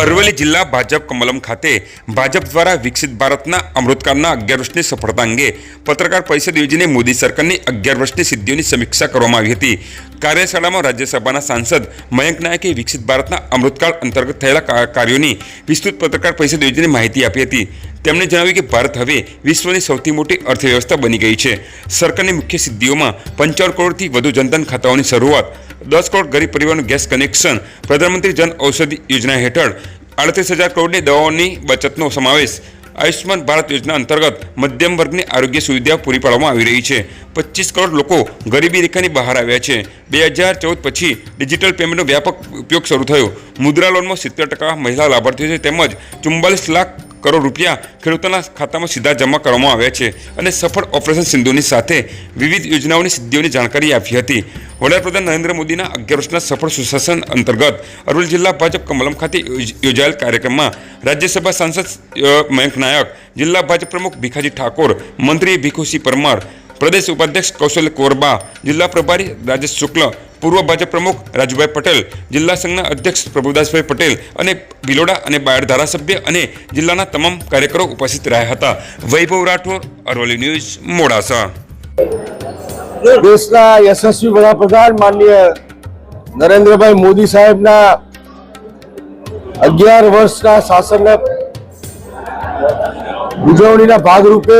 અરવલ્લી જિલ્લા ભાજપ કમલમ ખાતે ભાજપ દ્વારા વિકસિત ભારતના અમૃતકાળના અગિયાર વર્ષની સફળતા અંગે પત્રકાર પરિષદ યોજીને મોદી સરકારની અગિયાર વર્ષની સિદ્ધિઓની સમીક્ષા કરવામાં આવી હતી. કાર્યશાળામાં રાજ્યસભાના સાંસદ મયંક નાયકે વિકસિત ભારતના અમૃતકાળ અંતર્ગત થયેલા કાર્યોની વિસ્તૃત પત્રકાર પરિષદ યોજીને માહિતી આપી હતી. તેમણે જણાવ્યું કે ભારત હવે વિશ્વની સૌથી મોટી અર્થવ્યવસ્થા બની ગઈ છે. સરકારની મુખ્ય સિદ્ધિઓમાં પંચાવન કરોડથી વધુ જનધન ખાતાઓની શરૂઆત દસ કરોડ ગરીબ પરિવારનું ગેસ કનેક્શન પ્રધાનમંત્રી જન ઔષધિ યોજના હેઠળ આડત્રીસ હજાર કરોડની દવાઓની બચતનો સમાવેશ આયુષ્યમાન ભારત યોજના અંતર્ગત મધ્યમ વર્ગની આરોગ્ય સુવિધા પૂરી પાડવામાં આવી રહી છે. પચીસ કરોડ લોકો ગરીબી રેખાની બહાર આવ્યા છે. બે હજાર ચૌદ પછી ડિજિટલ પેમેન્ટનો વ્યાપક ઉપયોગ શરૂ થયો. મુદ્રા લોનમાં સિત્તેર ટકા મહિલા લાભાર્થીઓ છે તેમજ ચુમ્બાલીસ લાખ કરોડ રૂપિયા ખેડૂતોના ખાતામાં સીધા જમા કરવામાં આવ્યા છે અને સફળ ઓપરેશન સિંધુની સાથે વિવિધ યોજનાઓની સિદ્ધિઓની જાણકારી આપી હતી. વડાપ્રધાન નરેન્દ્ર મોદીના અગિયાર વર્ષના સફળ સુશાસન અંતર્ગત અરવલ જિલ્લા ભાજપ કમલમ ખાતે યોજ- યોજાયેલ કાર્યક્રમમાં રાજ્યસભા સાંસદ મયંક નાયક, જિલ્લા ભાજપ પ્રમુખ ભીખાજી ઠાકોર, મંત્રી ભીખુસિંહ પરમાર પ્રદેશ ઉપાધ્યક્ષ કૌશલ કોરબા જિલ્લા પ્રભારી રાજેશ શુક્લ, પૂર્વ ભાજપ પ્રમુખ રાજુભાઈ પટેલ, જિલ્લા સંઘના અધ્યક્ષ પ્રભુદાસભાઈ પટેલ અને ભિલોડા અને બાયડ ધારાસભ્ય અને જિલ્લાના તમામ કાર્યકરો ઉપસ્થિત રહ્યા હતા. વૈભવ રાઠોડ, અરવલ્લી ન્યૂઝ, મોડાસા. દેશના યશસ્વી વડાપ્રધાન માનનીય નરેન્દ્રભાઈ મોદી સાહેબના અગિયાર વર્ષના શાસનના ઉજવણીના ભાગરૂપે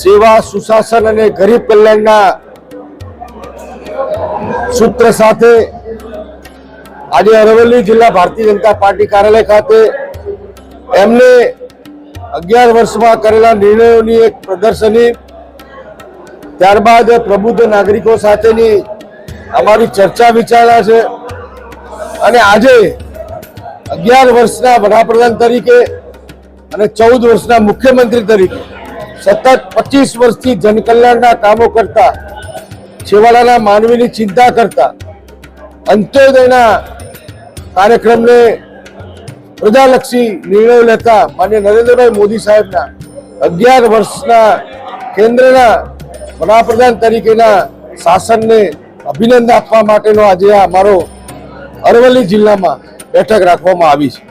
સેવા, સુશાસન અને ગરીબ કલ્યાણના સૂત્ર સાથે આજે અરવલ્લી જિલ્લા ભારતીય જનતા પાર્ટી કાર્યાલય ખાતે એમને અગિયાર વર્ષમાં કરેલા નિર્ણયોની એક પ્રદર્શની, ત્યારબાદ પ્રબુદ્ધ નાગરિકો સાથેની અમારી ચર્ચા વિચારણા છે અને આજે અગિયાર વર્ષના વડાપ્રધાન તરીકે અને ચૌદ વર્ષના મુખ્યમંત્રી તરીકે સતત પચીસ વર્ષથી જનકલ્યાણના કામો કરતા, છેવાડાના માનવીની ચિંતા કરતા, અંત્યોદયના કાર્યક્રમને પ્રજાલક્ષી નિર્ણયો લેતા માન્ય નરેન્દ્રભાઈ મોદી સાહેબના અગિયાર વર્ષના કેન્દ્રના વડાપ્રધાન તરીકેના શાસનને અભિનંદન આપવા માટેનો આજે આ અમારો અરવલ્લી જિલ્લામાં બેઠક રાખવામાં આવી છે.